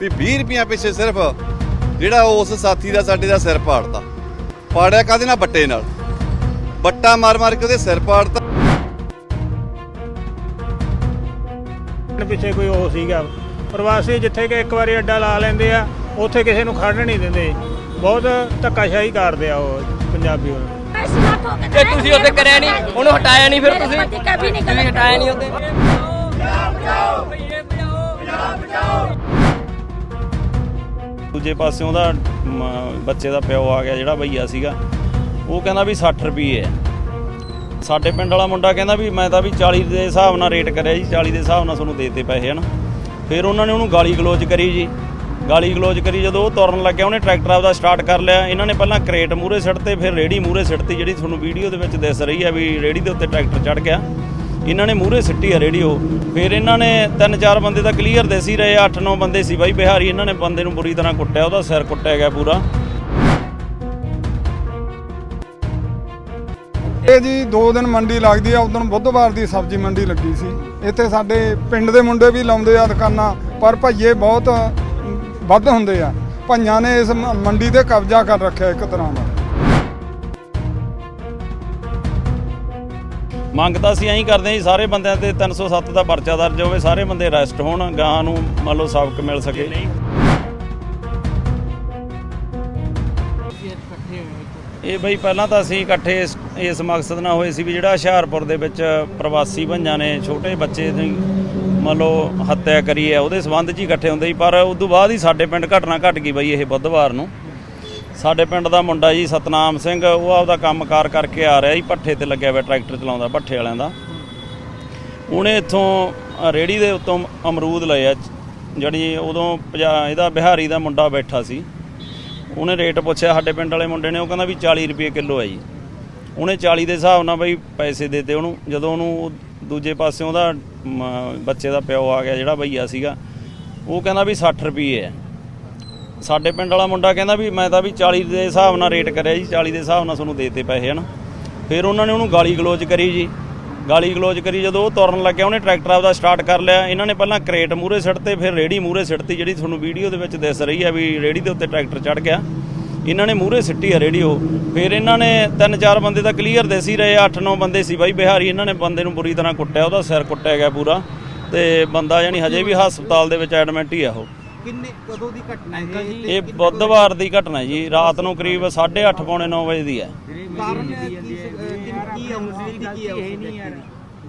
ਵੀ 20 ਰੁਪਈਆ ਪਿੱਛੇ ਸਿਰਫ ਜਿਹੜਾ ਉਸ ਸਾਥੀ ਦਾ ਸਾਡੇ ਦਾ ਸਿਰ ਪਾੜਦਾ ਪਾੜਿਆ ਕਾਦੇ ਨਾਲ? ਬੱਟੇ ਨਾਲ। ਬੱਟਾ ਮਾਰ ਮਾਰ ਕੇ ਉਹਦੇ ਸਿਰ ਪਾੜਦਾ ਪਿੱਛੇ ਕੋਈ ਉਹ ਸੀਗਾ। ਪ੍ਰਵਾਸੀ ਜਿੱਥੇ ਕਿ ਇੱਕ ਵਾਰੀ ਅੱਡਾ ਲਾ ਲੈਂਦੇ ਆ ਉੱਥੇ ਕਿਸੇ ਨੂੰ ਖੜਨ ਨਹੀਂ ਦਿੰਦੇ। ਬਹੁਤ ਧੱਕਾਸ਼ਾਹੀ ਕਰਦੇ ਆ ਉਹ ਪੰਜਾਬੀ ਉਹ। ਤੇ ਤੁਸੀਂ ਉੱਥੇ ਕਰਿਆ ਨਹੀਂ ਉਹਨੂੰ ਹਟਾਇਆ ਨਹੀਂ ਫਿਰ ਤੁਸੀਂ? ਤੁਸੀਂ ਹਟਾਇਆ ਨਹੀਂ ਉੱਥੇ ਦੂਜੇ ਪਾਸੇ ਉਹਦਾ ਬੱਚੇ ਦਾ ਪਿਓ ਆ ਗਿਆ, ਜਿਹੜਾ ਭਈਆ ਸੀਗਾ, ਉਹ ਕਹਿੰਦਾ ਵੀ 60 ਰੁਪਏ ਹੈ। ਸਾਡੇ ਪਿੰਡ ਵਾਲਾ ਮੁੰਡਾ ਕਹਿੰਦਾ ਵੀ ਮੈਂ ਤਾਂ ਵੀ 40 ਦੇ ਹਿਸਾਬ ਨਾਲ ਰੇਟ ਕਰਿਆ ਜੀ 40 ਦੇ ਹਿਸਾਬ ਨਾਲ ਤੁਹਾਨੂੰ ਦੇਤੇ ਪੈਸੇ, ਹਨ। ਫਿਰ ਉਹਨਾਂ ਨੇ ਉਹਨੂੰ ਗਾਲੀ ਗਲੋਚ ਕਰੀ ਜੀ। ਗਾਲੀ ਗਲੋਚ ਕਰੀ ਜਦੋਂ ਉਹ ਤੁਰਨ ਲੱਗਿਆ, ਉਹਨੇ ਟਰੈਕਟਰ ਆਪਦਾ ਸਟਾਰਟ ਕਰ ਲਿਆ। ਇਹਨਾਂ ਨੇ ਪਹਿਲਾਂ ਕ੍ਰੇਟ ਮੂਰੇ ਸਿੱਟਤੇ, ਫਿਰ ਰੇੜੀ ਮੂਰੇ ਸਿੱਟਤੀ, ਜਿਹੜੀ ਤੁਹਾਨੂੰ ਵੀਡੀਓ ਦੇ ਵਿੱਚ ਦਿਸ ਰਹੀ ਹੈ ਵੀ ਰੇੜੀ ਦੇ ਉੱਤੇ ਟਰੈਕਟਰ ਚੜ ਗਿਆ। ਇਹਨਾਂ ਨੇ ਮੂਰੇ ਸਿੱਟੀ ਆ ਰੇੜੀ ਉਹ ਫਿਰ ਇਹਨਾਂ ਨੇ ਤਿੰਨ ਚਾਰ ਬੰਦੇ ਤਾਂ ਕਲੀਅਰ ਦੇਸੀ ਰਹੇ 8-9 ਬੰਦੇ ਸੀ ਬਾਈ ਬਿਹਾਰੀ, ਇਹਨਾਂ ਨੇ ਬੰਦੇ ਨੂੰ ਬੁਰੀ ਤਰ੍ਹਾਂ ਕੁੱਟਿਆ, ਉਹਦਾ ਸਿਰ ਕੁੱਟਿਆ ਗਿਆ ਪੂਰਾ। ਇਹ ਜੀ 2 ਦਿਨ ਮੰਡੀ ਲੱਗਦੀ ਆ ਉਦੋਂ ਬੁੱਧਵਾਰ ਦੀ ਸਬਜ਼ੀ ਮੰਡੀ ਲੱਗੀ ਸੀ। ਇੱਥੇ ਸਾਡੇ ਪਿੰਡ ਦੇ ਮੁੰਡੇ ਵੀ ਲਾਉਂਦੇ ਆ ਦੁਕਾਨਾਂ, ਪਰ ਭਈਏ ਬਹੁਤ ਵੱਧ ਹੁੰਦੇ ਆ। ਭਈਆਂ ਨੇ ਇਸ ਮੰਡੀ ਤੇ ਕਬਜ਼ਾ ਕਰ ਰੱਖਿਆ ਇੱਕ ਤਰ੍ਹਾਂ ਦਾ। ਮੰਗ ਤਾਂ ਅਸੀਂ ਐਂ ਕਰਦੇ ਜੀ ਸਾਰੇ ਬੰਦਿਆਂ ਤੇ 307 ਦਾ ਪਰਚਾ ਦਰਜ ਹੋਵੇ ਸਾਰੇ ਬੰਦੇ ਅਰੈਸਟ ਹੋਣ ਗਾਹਾਂ ਨੂੰ ਮੰਨ ਲਓ ਸਬਕ ਮਿਲ ਸਕੇ। ਇਹ ਬਈ ਪਹਿਲਾਂ ਤਾਂ ਅਸੀਂ ਇਕੱਠੇ ਇਸ- ਇਸ ਮਕਸਦ ਨਾਲ ਹੋਏ ਸੀ ਵੀ ਜਿਹੜਾ ਹੁਸ਼ਿਆਰਪੁਰ ਦੇ ਵਿੱਚ ਪ੍ਰਵਾਸੀ ਭਈਆਂ ਨੇ ਛੋਟੇ ਬੱਚੇ ਦੀ ਮੰਨ ਲਓ ਹੱਤਿਆ ਕਰੀ ਹੈ ਉਹਦੇ ਸੰਬੰਧ 'ਚ ਹੀ ਇਕੱਠੇ ਹੁੰਦੇ ਸੀ ਪਰ ਉਸ ਤੋਂ ਬਾਅਦ ਹੀ ਸਾਡੇ ਪਿੰਡ ਘਟਨਾ ਘਟ ਗਈ ਬਈ ਇਹ ਬੁੱਧਵਾਰ ਨੂੰ। ਸਾਡੇ ਪਿੰਡ ਦਾ ਮੁੰਡਾ ਜੀ ਸਤਨਾਮ ਸਿੰਘ ਉਹ ਆਪਦਾ ਕੰਮਕਾਰ ਕਰਕੇ ਆ ਰਿਹਾ ਜੀ ਭੱਠੇ ਤੇ ਲੱਗਿਆ ਹੋਇਆ ਟਰੈਕਟਰ ਚਲਾਉਂਦਾ ਭੱਠੇ ਵਾਲਿਆਂ ਦਾ। ਉਹਨੇ ਇੱਥੋਂ ਅ, ਰੇਹੜੀ ਦੇ ਉੱਤੋਂ ਅਮਰੂਦ ਲਏ ਆ ਜਿਹੜੀ ਉਦੋਂ ਪੰਜਾ- ਇਹਦਾ ਬਿਹਾਰੀ ਦਾ ਮੁੰਡਾ ਬੈਠਾ ਸੀ। ਉਹਨੇ ਰੇਟ ਪੁੱਛਿਆ ਸਾਡੇ ਪਿੰਡ ਵਾਲੇ ਮੁੰਡੇ ਨੇ ਉਹ ਕਹਿੰਦਾ ਵੀ 40 ਰੁਪਏ ਕਿਲੋ ਹੈ ਜੀ। ਉਹਨੇ 40 ਦੇ ਹਿਸਾਬ ਨਾਲ ਬਈ ਪੈਸੇ ਦਿੱਤੇ ਉਹਨੂੰ ਜਦੋਂ ਉਹਨੂੰ ਦੂਜੇ ਪਾਸੇ ਉਹਦਾ ਬੱਚੇ ਦਾ ਪਿਓ ਆ ਗਿਆ ਜਿਹੜਾ ਬਈਆ ਸੀਗਾ ਉਹ ਕਹਿੰਦਾ ਵੀ 60 ਰੁਪਏ ਹੈ ਸਾਡੇ ਪਿੰਡ ਵਾਲਾ ਮੁੰਡਾ ਕਹਿੰਦਾ ਵੀ ਮੈਂ ਤਾਂ ਵੀ 40 ਦੇ ਹਿਸਾਬ ਨਾਲ ਰੇਟ ਕਰਿਆ ਜੀ 40 ਦੇ ਹਿਸਾਬ ਨਾਲ ਤੁਹਾਨੂੰ ਦੇਤੇ ਪੈਸੇ, ਹਨ। ਫਿਰ ਉਹਨਾਂ ਨੇ ਉਹਨੂੰ ਗਾਲੀ ਗਲੋਚ ਕਰੀ ਜੀ। ਗਾਲੀ ਗਲੋਚ ਕਰੀ ਜਦੋਂ ਉਹ ਤੁਰਨ ਲੱਗਿਆ, ਉਹਨੇ ਟਰੈਕਟਰ ਆਪਦਾ ਸਟਾਰਟ ਕਰ ਲਿਆ। ਇਹਨਾਂ ਨੇ ਪਹਿਲਾਂ ਕ੍ਰੇਟ ਮੂਰੇ ਸਿੱਟਤੇ, ਫਿਰ ਰੇੜੀ ਮੂਰੇ ਸਿੱਟਤੀ, ਜਿਹੜੀ ਤੁਹਾਨੂੰ ਵੀਡੀਓ ਦੇ ਵਿੱਚ ਦਿਸ ਰਹੀ ਹੈ ਵੀ ਰੇੜੀ ਦੇ ਉੱਤੇ ਟਰੈਕਟਰ ਚੜ ਗਿਆ। ਇਹਨਾਂ ਨੇ ਮੂਰੇ ਸਿੱਟੀ ਹੈ ਰੇੜੀ ਉਹ। ਫਿਰ ਇਹਨਾਂ ਨੇ ਤਿੰਨ ਚਾਰ ਬੰਦੇ ਤਾਂ ਕਲੀਅਰ ਦੇਸੀ ਰਹੇ 8-9 ਬੰਦੇ ਸੀ ਬਾਈ ਬਿਹਾਰੀ। ਇਹਨਾਂ ਨੇ ਬੰਦੇ ਨੂੰ ਬੁਰੀ ਤਰ੍ਹਾਂ ਕੁੱਟਿਆ, ਉਹਦਾ ਸਿਰ ਕੁੱਟਿਆ ਗਿਆ ਪੂਰਾ। ਤੇ ਬੰਦਾ ਯਾਨੀ ਹਜੇ ਵੀ ਹਸਪਤਾਲ ਦੇ ਵਿੱਚ ਐਡਮਿਟ ਹੀ ਆ ਉਹ। ਕਿੰਨੇ ਕਦੋਂ ਦੀ ਘਟਨਾ ਹੈ ਜੀ ਇਹ ਬੁੱਧਵਾਰ ਦੀ ਘਟਨਾ ਜੀ ਰਾਤ ਨੂੰ ਕਰੀਬ 8:30 ਪੌਣੇ 9 ਵਜੇ ਦੀ ਹੈ। ਕਾਰਨ ਕੀ ਕੀ ਕੀ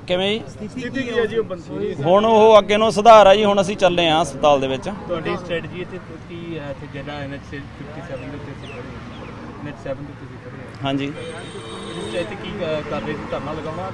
ਕਿਵੇਂ ਜੀ? ਸਥਿਤੀ ਕੀ ਹੈ ਜੀ ਉਹ ਬੰਦੇ ਹੁਣ ਉਹ ਅੱਗੇ ਨੂੰ ਸੁਧਾਰ ਆ ਜੀ ਹੁਣ ਅਸੀਂ ਚੱਲੇ ਆ ਹਸਪਤਾਲ ਦੇ ਵਿੱਚ। ਤੁਹਾਡੀ ਸਟ੍ਰੈਟਜੀ ਇੱਥੇ ਕੀ ਹੈ ਇੱਥੇ ਜਿਹੜਾ ਐਨਐਚ 57 ਦੇ ਹਾਂ ਐਨਐਚ 7 ਦੇ ਉੱਤੇ ਅਸੀਂ ਖੜੇ ਹਾਂ। ਹਾਂਜੀ। ਇਸ 'ਚ ਇੱਥੇ ਕੀ ਅ, ਕਰ ਰਹੇ ਸੀ? ਧਰਨਾ ਲਗਾਉਣਾ